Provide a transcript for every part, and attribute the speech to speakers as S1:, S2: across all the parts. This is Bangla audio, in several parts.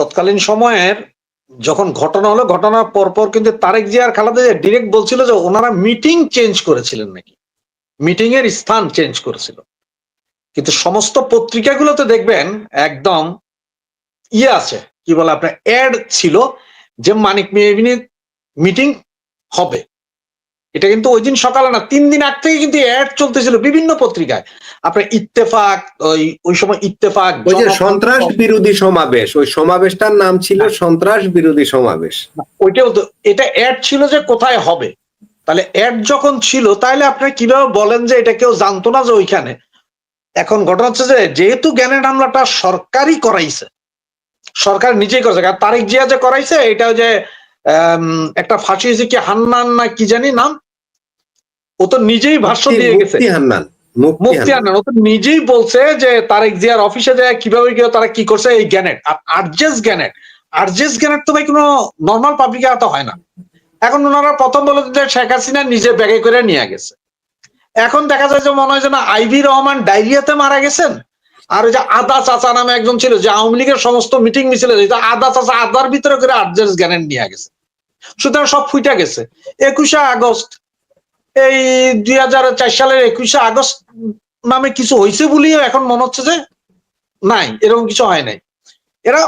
S1: তৎকালীন সময়ের যখন ঘটনা হলো, ঘটনার পরপর কিন্তু তারেক জিয়ার খালাদা জিয়া ডিরেক্ট বলছিল যে ওনারা মিটিং চেঞ্জ করেছিলেন নাকি। মিটিং এর স্থান চেঞ্জ করেছিল। কিন্তু সমস্ত পত্রিকাগুলোতে দেখবেন একদম ইয়ে আছে, কি বলে আপনার অ্যাড ছিল যে মানিক মেহবিনী মিটিং হবে। এটা কিন্তু ওই দিন সকালে না তিন দিন আগ থেকে কিন্তু অ্যাড চলতেছিল বিভিন্ন পত্রিকায়। আপনার ইত্তেফাক ওই ওই সময় ইত্তেফাক
S2: ওই যে সন্ত্রাস বিরোধী সমাবেশ ওই সমাবেশটার নাম ছিল সন্ত্রাস বিরোধী সমাবেশ।
S1: ওইটাও তো এটা অ্যাড ছিল যে কোথায় হবে? তাহলে অ্যাড যখন ছিল তাহলে আপনারা কীভাবে বলেন যে এটা কেউ জানতো না যে ওইখানে? এখন ঘটনা হচ্ছে যে যেহেতু জ্ঞানের হামলাটা সরকারই করাইছে সরকার নিজেই করেছে কারণ তারিক জিয়া যে করাইছে এটা যে একটা ফাঁসি হয়েছে কি হান্নান না কি জানি নাম? ও তো নিজেই ভাষ্য দিয়ে গেছে।
S2: হান্নান
S1: মুফতি
S2: হান্নান।
S1: ও তো নিজেই বলছে যে তারেক জিয়ার অফিসে যায় কীভাবে গিয়ে তারা কি করছে এই গ্যানেট। আর আরজেস গ্যানেট আরজেস গ্যানেট তো ভাই কোনো নর্মাল পাবলিকে তো হয় না। এখন ওনারা প্রথম বলে যে শেখ হাসিনা নিজে ব্যাগে করে নিয়ে গেছে। এখন দেখা যায় যে মনে হয় যে না আইভি রহমান ডায়রিয়াতে মারা গেছেন। আর ওই যে আদা চাচা নামে একজন ছিল, যে আওয়ামী লীগের সমস্ত মিটিং মিছিলে আদা চাচা, আদার ভিতরে করে আরজেস গ্যানেট নিয়ে গেছে। সুতরাং সব ফুইটা গেছে। একুশে আগস্ট, এই দুই হাজার চার সালের একুশে আগস্ট নামে কিছু হয়েছে বলেই এখন মনে হচ্ছে যে নাই, এরকম কিছু হয় নাই। এরা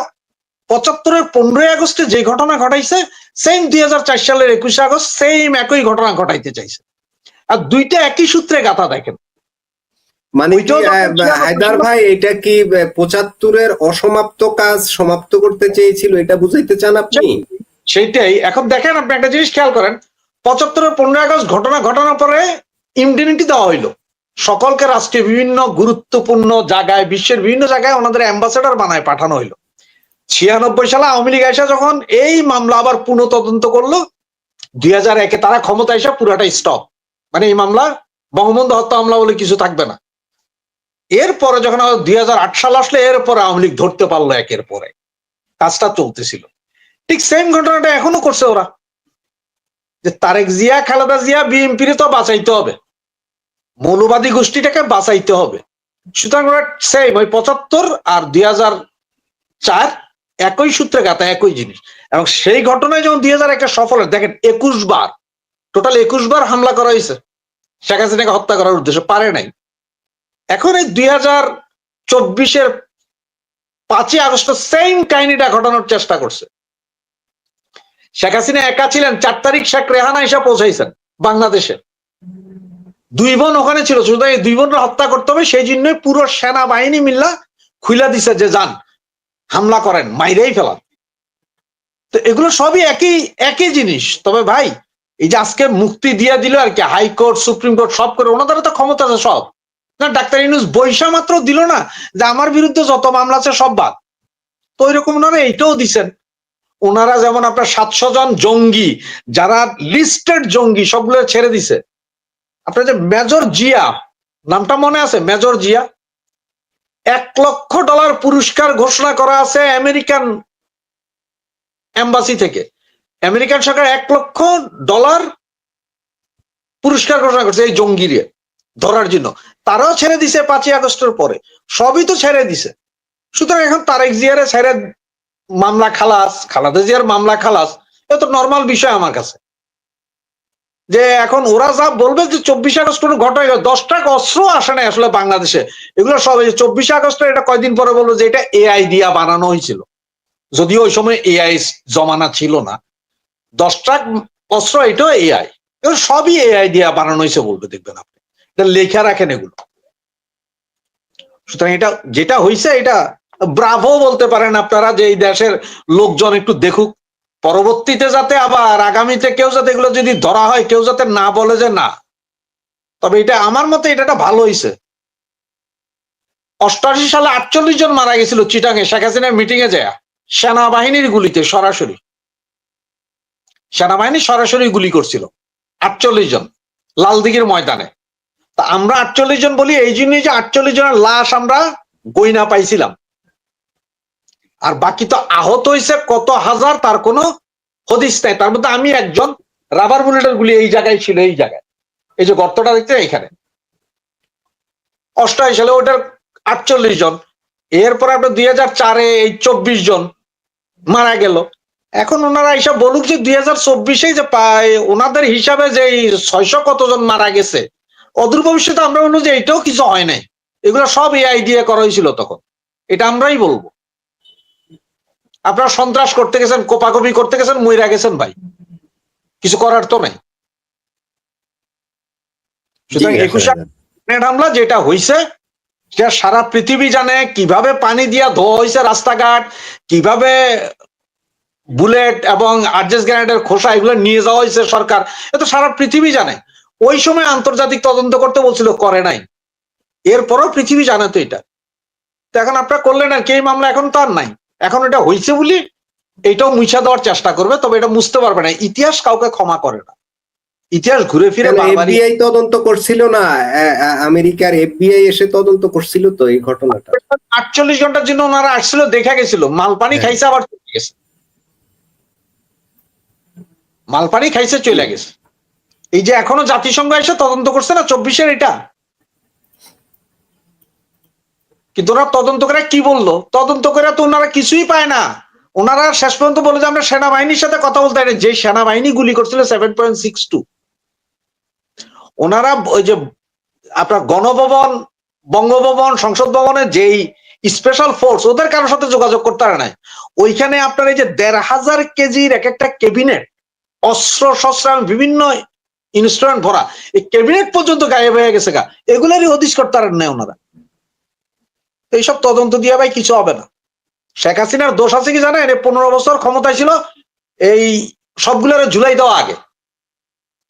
S1: পঁচাত্তরের পনেরোই আগস্টে যে ঘটনা ঘটাইছে সেম দুই হাজার চার সালের একুশে আগস্ট সেম একই ঘটনা ঘটাইতে চাইছে। আর দুইটা একই সূত্রে গাথা দেখেন।
S2: মানে হায়দার ভাই এটা কি পঁচাত্তরের অসমাপ্ত কাজ সমাপ্ত করতে চেয়েছিল এটা বুঝাইতে চান আপনি?
S1: সেইটাই। এখন দেখেন আপনি একটা জিনিস খেয়াল করেন পঁচাত্তরের পনেরোই আগস্ট ঘটনা ঘটনার পরে ইমডিনিটি দেওয়া হইল। সকলকে রাষ্ট্রীয় বিভিন্ন গুরুত্বপূর্ণ জায়গায় বিশ্বের বিভিন্ন জায়গায় ওনাদের অ্যাম্বাসেডর বানায় পাঠানো হইল। ছিয়ানব্বই সালে আওয়ামী লীগ এসে যখন এই মামলা আবার পুনঃ তদন্ত করল দুই হাজার একে তারা ক্ষমতা এসে পুরাটা স্টপ মানে এই মামলা বঙ্গবন্ধু হত্যা মামলা বলে কিছু থাকবে না। এরপরে যখন দুই হাজার আট সাল আসলে, এরপরে আওয়ামী লীগ ধরতে পারল একের পরে কাজটা চলতেছিল। ঠিক সেম ঘটনাটা এখনও করছে ওরা। যে তারেক জিয়া, খালেদা জিয়া, বিএনপির তো বাঁচাইতে হবে। মৌলবাদী গোষ্ঠীটাকে বাঁচাইতে হবে। সুতরাং ওরা সেম ওই পঁচাত্তর আর দুই চার একই সূত্রে গাথা, একই জিনিস। এবং সেই ঘটনায় যখন দুই হাজার একটা সফল দেখেন একুশ বার টোটাল একুশ বার হামলা করা হয়েছে। শেখ হাসিনাকে হত্যা করার উদ্দেশ্য পারে নাই। এখন এই দুই হাজার চব্বিশের পাঁচই আগস্ট সেম কাহিনীটা ঘটানোর চেষ্টা করছে। শেখ হাসিনা একা ছিলেন, চার তারিখ শেখ রেহানা এসে পৌঁছাইছেন বাংলাদেশে। দুই বোন ওখানে ছিল, শুধু এই দুই বোনরা হত্যা করতে হবে, সেই জন্যই পুরো সেনাবাহিনী মিল্লা খুইলা দিছে যে, যান, হামলা করেন, মাইরেই ফেলান। তো এগুলো সবই একই একই জিনিস। তবে ভাই, এই যে আজকে মুক্তি দিয়ে দিল আর কি, হাইকোর্ট, সুপ্রিম কোর্ট, সব করে ওনাদের তো ক্ষমতা আছে সব। না, ডাক্তার ইনুস বৈশা মাত্র দিল না যে আমার বিরুদ্ধে যত মামলা আছে সব বাদ। তো ওই রকম ওনারা এইটাও দিছেন। ওনারা যেমন আপনার সাতশো জন জঙ্গি, যারা লিস্টেড জঙ্গি, সবগুলো ছেড়ে দিছে। আপনার যে মেজর জিয়া, নামটা মনে আছে? মেজর জিয়া? এক লক্ষ ডলার পুরস্কার ঘোষণা করা আছে আমেরিকান এম্বাসি থেকে। আমেরিকান সরকার এক লক্ষ ডলার পুরস্কার ঘোষণা করছে এই জঙ্গিরে। ধরার জন্য। তারাও ছেড়ে দিছে পাঁচই আগস্টের পরে। সবই তো ছেড়ে দিছে। সুতরাং এখন তারেক জিয়ারে ছেড়ে মামলা খালাস, খালাদা জিয়ার মামলা খালাস, এ তো নর্মাল বিষয় আমার কাছে। যে এখন ওরা যা বলবে যে চব্বিশ আগস্ট কোনো ঘটনা দশটা অস্ত্র আসে না আসলে বাংলাদেশে। এগুলো সব চব্বিশ আগস্টে এটা কয়দিন পরে বলব যে এটা এআই দিয়া বানানো হয়েছিল। যদিও ওই সময় এআই জমানা ছিল না। দশটা অস্ত্র এটাও এআই এগুলো সবই এআই দিয়া বানানো হয়েছে বলবে, দেখবেন আপনি। লেখা রাখেন এগুলো। সুতরাং এটা যেটা হয়েছে এটা ব্রাভো বলতে পারেন আপনারা যে এই দেশের লোকজন একটু দেখুক। পরবর্তীতে যাতে আবার আগামীতে কেউ যাতে এগুলো যদি ধরা হয়, কেউ যাতে না বলে যে না। তবে এটা আমার মতে এটা ভালো হয়েছে অষ্টাশি সালে আটচল্লিশ জন মারা গেছিল চিটাঙে শেখ হাসিনার মিটিং এ যায়। সেনাবাহিনীর গুলিতে সরাসরি। সেনাবাহিনী সরাসরি গুলি করছিল। আটচল্লিশ জন। লালদিঘির ময়দানে। তা আমরা আটচল্লিশ জন বলি, এই জন্যই যে আটচল্লিশ জনের লাশ আমরা গইনা পাইছিলাম। আর বাকি তো আহত হয়েছে কত হাজার তার কোনো হদিস নাই। তার মধ্যে আমি একজন রাবার বুলেটের গুলি এই জায়গায় ছিল, এই জায়গায়। এই যে গর্তটা দেখতে এখানে অষ্টাশি সালে ওটার আটচল্লিশ জন। এরপর আপনার দুই হাজার চারে এই চব্বিশ জন মারা গেল। এখন ওনারা এইসব বলুক যে দুই হাজার চব্বিশে যে ওনাদের হিসাবে যে ছয়শো কতজন মারা গেছে অদূর ভবিষ্যতে আমরা বলব যে এটাও কিছু হয় নাই। এগুলো সব এআই দিয়ে করা হয়েছিল তখন। এটা আমরাই বলব। আপনারা সন্ত্রাস করতে গেছেন কোপাকপি করতে গেছেন মইরা গেছেন ভাই। কিছু করার তো নাই। সুতরাং একুশে। হামলা যেটা হয়েছে সেটা সারা পৃথিবী জানে কীভাবে পানি দিয়া ধোয়া হয়েছে রাস্তাঘাট কীভাবে বুলেট এবং আর্জেস গ্রেনেডের খোসা এগুলো নিয়ে যাওয়া হয়েছে সরকার। এ তো সারা পৃথিবী জানে। ওই সময় আন্তর্জাতিক তদন্ত করতে বলছিল করে নাই। এরপরও পৃথিবী জানে তো এটা। তো এখন আপনারা করলেন আর কি মামলা এখন তো আর নাই। এখন এটা হয়েছে বলি এটাও মুছা দেওয়ার চেষ্টা করবে তবে এটা মুছতে পারবে না। ইতিহাস কাউকে ক্ষমা করে না। ইতিহাস ঘুরে ফিরে
S2: এফবিআই তদন্ত করছিল না? আমেরিকার এফবিআই এসে তদন্ত করছিল তো এই ঘটনাটা?
S1: আটচল্লিশ ঘণ্টার জন্য ওনারা আসছিল দেখা গেছিল। মালপানি
S2: হ্যাঁ।
S1: খাইছে আবার চলে গেছে। মালপানি খাইছে চলে গেছে। এই যে এখনও জাতিসংঘ এসে তদন্ত করছে না, চব্বিশের এটা? কিন্তু ওরা তদন্ত করে কি বলল? তদন্ত করে তো ওনারা কিছুই পায় না। ওনারা শেষ পর্যন্ত বলে যে, আমরা সেনাবাহিনীর সাথে কথা বলতে পারি যে সেনাবাহিনী গুলি করছিল সেভেন পয়েন্ট সিক্স টু ওনারা ওই যে আপনার গণভবন, বঙ্গভবন, সংসদ ভবনের যেই স্পেশাল ফোর্স ওদের কারোর সাথে যোগাযোগ করতে পারে নাই। ওইখানে আপনার এই যে দেড় হাজার কেজির এক একটা ক্যাবিনেট অস্ত্র শস্ত্র বিভিন্ন ইনস্ট্রুমেন্ট ভরা। এই ক্যাবিনেট পর্যন্ত গায়েব হয়ে গেছে গা। এগুলারই হদিশ করতে পারেন না ওনারা। এইসব তদন্ত দিয়ে ভাই কিছু হবে না। শেখ হাসিনার দোষ আছে কি জানেন? পনেরো বছর ক্ষমতায় ছিল, এই সবগুলোর ঝুলাই দেওয়া আগে।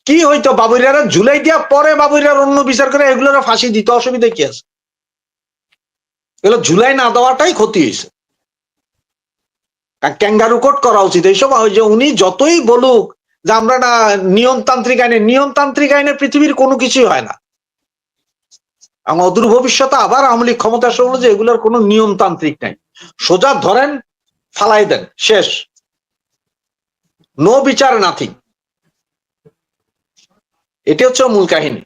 S1: কি হইতো বাবুরিয়ারা ঝুলাই দিয়া পরে বাবুরিয়ার অন্য বিচার করে এগুলোর ফাঁসি দিতে অসুবিধা কি আছে? এগুলো ঝুলাই না দেওয়াটাই ক্ষতি হয়েছে ক্যাঙ্গারু কোট করা উচিত। এইসব যে উনি যতই বলুক যে আমরা না নিয়মতান্ত্রিক আইনে নিয়মতান্ত্রিক আইনে পৃথিবীর কোনো কিছুই হয় না। এবং অদূর ভবিষ্যতে আবার আওয়ামী লীগ ক্ষমতা আসে যে এগুলোর কোনো নিয়মতান্ত্রিক নাই। সোজা ধরেন, ফালাই দেন, শেষ। নো বিচার নাথিং এটি হচ্ছে মূল কাহিনী।